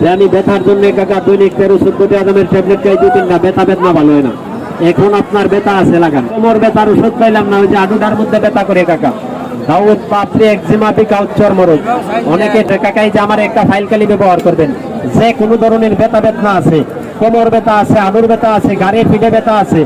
যে আমি ব্যথার জন্য কাকা দৈনিক তেরো চোদ্দ টাকা দামের ট্যাবলেট খাই দুই তিনটা, ব্যথা বেদনা ভালো হয় না। এখন আপনার ব্যথা আছে, লাগান। কোমর ব্যথার ওষুধ পাইলাম না, ওই যে আডুডার মধ্যে ব্যথা করে কাকা। দাউদ, পাপড়ি অনেকে কাকাই যে আমার একটা ফাইল কালি ব্যবহার করবেন। যে কোনো ধরনের ব্যথা বেদনা আছে, কোমর ব্যথা আছে আডুর ব্যথা আছে গাড়ি পিঠে ব্যথা আছে,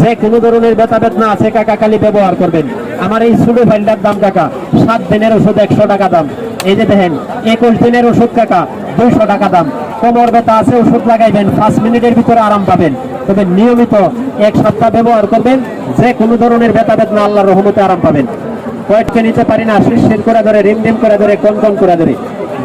যে কোনো ধরনের ব্যথা বেদনা আছে, কাকা কালি ব্যবহার করবেন। আমার এই সুডো ফাইলটার দাম কাকা, সাত দিনের ওষুধ একশো টাকা দাম। এই যে দেখেন, একুশ দিনের ওষুধ কাকা, দুইশো টাকা দাম। কোমর ব্যথা আছে, ওষুধ লাগাইবেন, পাঁচ মিনিটের ভিতরে আরাম পাবেন। তবে নিয়মিত এক সপ্তাহ ব্যবহার করবেন, যে কোনো ধরনের ব্যথা বেদনা আল্লাহর রহমতে আরাম পাবেন। কয়েককে নিতে পারি না শিরশির করে ধরে, রিম রিম করে ধরে, কন কন করে ধরে।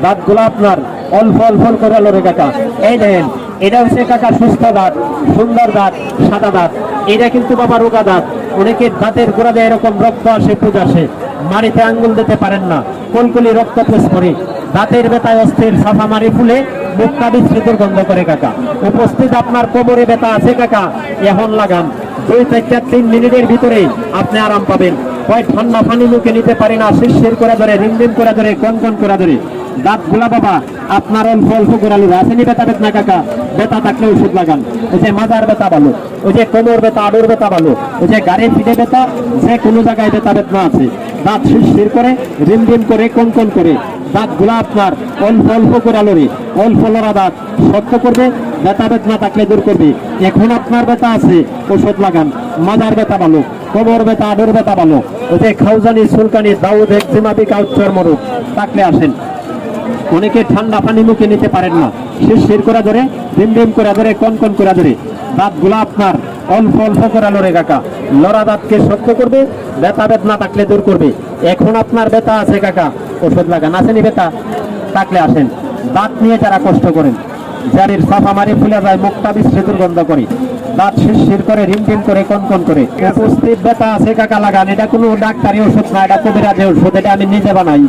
দাঁতগুলো আপনার, অল্প অল্প করে লড়ে কাকা। এই দেখেন, এটা হচ্ছে কাকা সুস্থ দাঁত, সুন্দর দাঁত, সাদা দাঁত। এটা কিন্তু বাবা রোগা দাঁত। অনেকে দাঁতের গোড়াতে এরকম রক্ত আসে, পুজ আসে। মাড়িতে আঙ্গুল দিতে পারেন না। কলকলি রক্ত পেশ করে। দাঁতের ব্যথায় অস্থির সাফা মারি ফুলে মুখটা বিশ্রী দুর্গন্ধ করে কাকা। উপস্থিত আপনার কোমরে ব্যথা আছে কাকা? এখন লাগান। দুই থেকে তিন মিনিটের ভিতরে আপনি আরাম পাবেন। হয় ঠান্ডা পানি মুখে নিতে পারি না, শিরশির করে ধরে রিমরিম করে ধরে কন কন করে ধরে। দাঁতগুলা বাবা, আপনার অল্প অল্প আলু আসেনি ব্যথা বেদনা কাকা ব্যথা থাকলে ওষুধ লাগান। ওই যে মাজার ব্যথা ভালো ওই যে কোমর বেতা, আডুর বেতা ভালো ওই যে গাড়ির ফিটে ব্যথা যে কোনো জায়গায় ব্যথা বেদনা আছে। দাঁত শিরশির করে, রিম রিম করে, কোন কোন করে। দাঁতগুলা আপনার অল্প অল্প করে আলোরে অল্প লড়া দাঁত শক্ত করবে ব্যথা বেদনা থাকলে দূর করবে। এখন আপনার ব্যথা আছে ওষুধ লাগান। মাজার ব্যথা ভালো কোমর ব্যথা আডুর ব্যথা ভালো ওই যে খাউজানি, সুলকানি, দাউদ একজিমা বিকাউ চর্মরোগ থাকলে আসেন। অনেকে ঠান্ডা পানি মুখে নিতে পারেন না। শিরশির করা ধরে ডিম ডিম করা ধরে কন কন করা ধরে। দাঁতগুলো আপনার অল্প অল্প করে লড়ে কাকা। লড়া দাঁতকে শক্ত করবে ব্যথা বেদনা থাকলে দূর করবে। এখন আপনার ব্যথা আছে কাকা। ওষুধ লাগান আসেনি ব্যথা? থাকলে আসেন। দাঁত নিয়ে যারা কষ্ট করেন জারির সাফা মারি ফুলে যায় মুখটা বিশ্রী দুর্গন্ধ করে। দাঁত শিরশির করে রিম টিম করে কন কন করে। উপস্থিত ব্যথা আছে কাকা লাগান এটা কোনো ডাক্তারি ওষুধ না এটা কবিরাজের ওষুধ এটা আমি নিজে বানাই।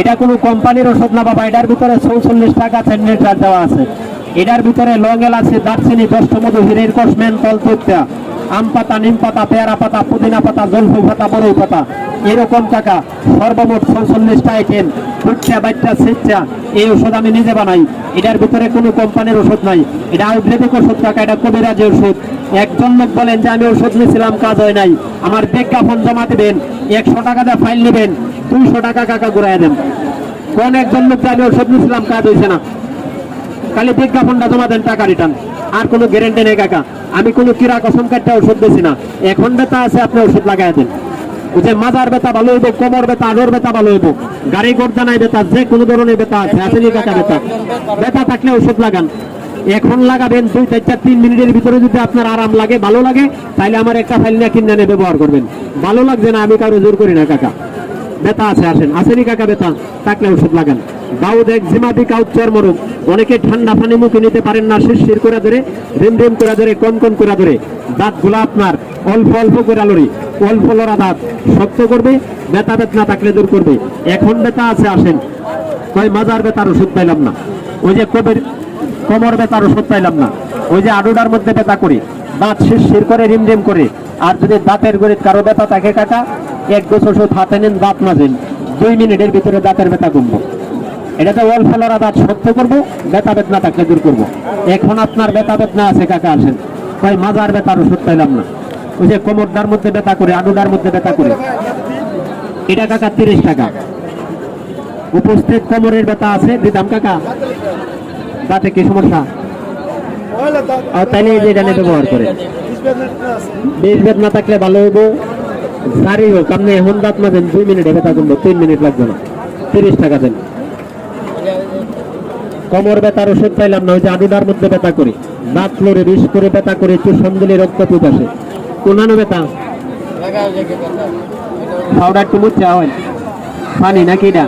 এটা কোনো কোম্পানির ওষুধ না বাবা, এটার ভিতরে চৌচল্লিশ টাকা সেন্টিমিটার দেওয়া আছে। এটার ভিতরে লঙ্গেল আছে, দারচিনি দষ্ট মধু হিরের কষ মেনতল তুত্যা আম পাতা, নিম পাতা, পেয়ারা পাতা, পুদিনা পাতা, জলফু পাতা বড়ই পাতা, এরকম টাকা। সর্বমোট চৌচল্লিশটা আইটেম ফুটছা বাচ্চা সিচ্ছা এই ওষুধ আমি নিজে বানাই। এটার ভিতরে কোনো কোম্পানির ওষুধ নাই। এটা আয়ুর্বেদিক ওষুধ টাকা এটা কবিরাজি ওষুধ। একজন লোক বলেন যে, আমি ওষুধ নিয়েছিলাম কাজ হয় নাই। আমার বিজ্ঞাপন জমা দেবেন, একশো টাকা দিয়ে ফাইল নেবেন। দুইশো টাকা কাকা ঘুরাই দেন। কোন একজন লোক আমি ওষুধ নিয়েছিলাম কাজ হয়েছে না। খালি বিজ্ঞাপনটা জমা দেন, টাকা রিটার্ন আর কোনো গ্যারেন্টি নেই কাকা। আমি কোনো কিরা কসম কাটটা ওষুধ দিছি না। এখন ব্যথা আছে, আপনি ওষুধ লাগাই দেন। ওই যে মাজার ব্যথা ভালো হইব, কোমর ব্যথা আডোর ব্যথা ভালো হইব, গাড়ি গর্দানায় ব্যথা, যে কোনো ধরনের ব্যথা আছে আসেনি কাকা ব্যথা? ব্যথা থাকলে ওষুধ লাগান। এখন লাগাবেন, দুই চার চার তিন মিনিটের ভিতরে যদি আপনার আরাম লাগে, ভালো লাগে তাহলে আমার একটা ফাইল নিয়ে কিনে ব্যবহার করবেন। ভালো লাগছে না, আমি কারও জোর করি না কাকা। ব্যথা আছে, আসেন। আসেনি কাকা ব্যথা থাকলে ওষুধ লাগান। দাউদ এক জিমা বিকাউট চর্মরোগ। অনেকে ঠান্ডা পানি মুখে নিতে পারেন না শিরশির করে ধরে, রিম রিম করে ধরে কন কন করে ধরে। দাঁতগুলা আপনার, অল্প অল্প করে লড়ি। অল্প লড়া দাঁত। শক্ত করবে, ব্যথা বেদনা থাকলে দূর করবে। এখন ব্যথা আছে, আসেন। কয়, মাজার ব্যথার ওষুধ পাইলাম না। ওই যে কবির, কোমর ব্যথার ওষুধ পাইলাম না। ওই যে আডুডার মধ্যে ব্যথা করে। দাঁত শিরশির করে, রিম রিম করে। আর যদি দাঁতের গড়িত কারও ব্যথা থাকে কাকা এক গোছ ওষুধ হাতে নেন দাঁত মাজেন দুই মিনিটের ভিতরে দাঁতের ব্যথা কমবো। এটা তো অল ফেলারা দাঁত সত্য করব ব্যথা বেদনা থাকলে দূর করব। এখন আপনার ব্যথা বেদনা আছে কাকা আসেন। ভাই মাজার ব্যথার ওষুধ পাইলাম না। ওই যে কোমরটার মধ্যে ব্যথা করে আডুডার মধ্যে ব্যথা করে। এটা কাকা তিরিশ টাকা। উপস্থিত কোমরের ব্যথা আছে দিদাম কাকা। দাঁতে কি সমস্যা? আর তাইলে এই যে এটা নিয়ে ব্যবহার করে। বেশ বেদনা থাকলে ভালো হইব। সারি হোক আপনি এখন দাঁত মাজেন দুই মিনিটে ব্যথা কমবো তিন মিনিট লাগবে না। তিরিশ টাকা দেন। কোমর ব্যথার ওষুধ পাইলাম না ওই যে আডুডার মধ্যে ব্যথা করি। দাঁত ফ্লোরে বিষ করে ব্যথা করে একটু দিলে রক্ত পুজ আসে কোনানো ব্যথা। পাউডার একটু মুচ্ছে হয় পানি নাকি এটা।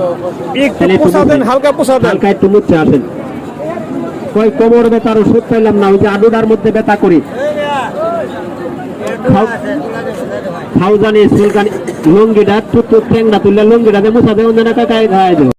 হালকা পোষা হালকা একটু মুচ্ছে আসেন। কই কোমর ব্যথার ওষুধ পাইলাম না ওই যে আডুডার মধ্যে ব্যথা করে। খাউজানি সুলকানি টুক টুক ঠ্যাংটা তুললে লঙ্গিটা দিয়ে মুছা দেওয়া কাকায় খাওয়াই দেবো।